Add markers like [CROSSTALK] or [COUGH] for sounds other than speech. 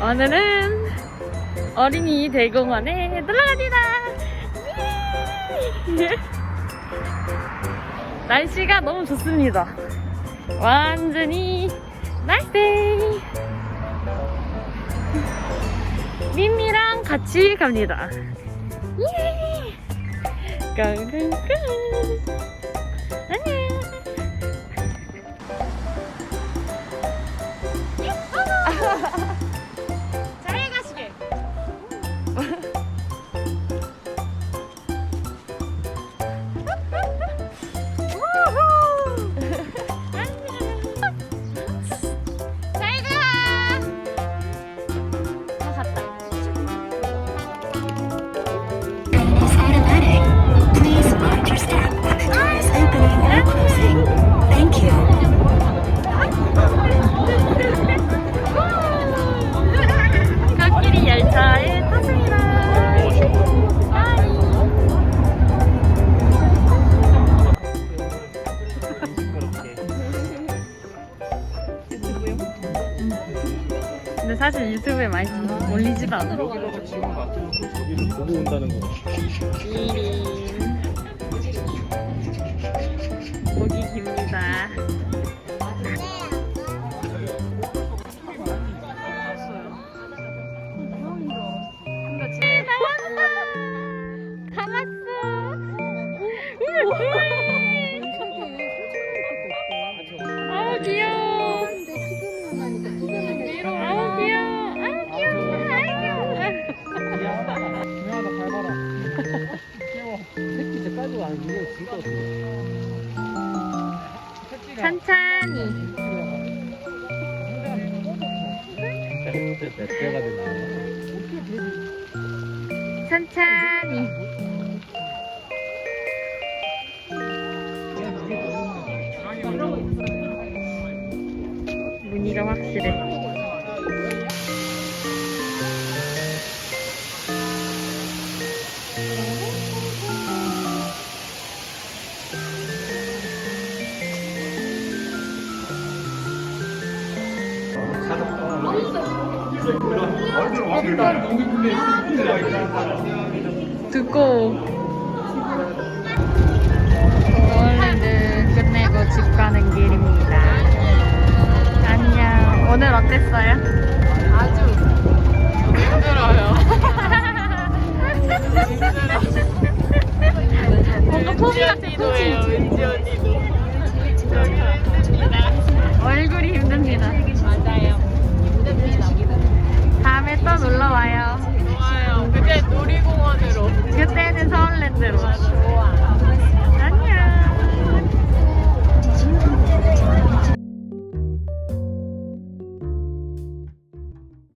오늘은 어린이 대공원에 놀러갑니다. 예! [LAUGHS] 날씨가 너무 좋습니다. 완전히 나이스데이. 민미랑 같이 갑니다. 예! 깡깡깡. 근데 사실 유튜브에 많이 올리지도 않아. 저기를 보고 온다는 거. 목이 깁니다. 다 왔어. 아우 안. 진짜 천천히. 천천히. 무늬가 확실해. 두고 어울랜드 끝내고 집 가는 길입니다. 안녕. 오늘 어땠어요? 아주 힘들어요. [LAUGHS] 뭔가 포기 같은 포기. 왠지 언니도.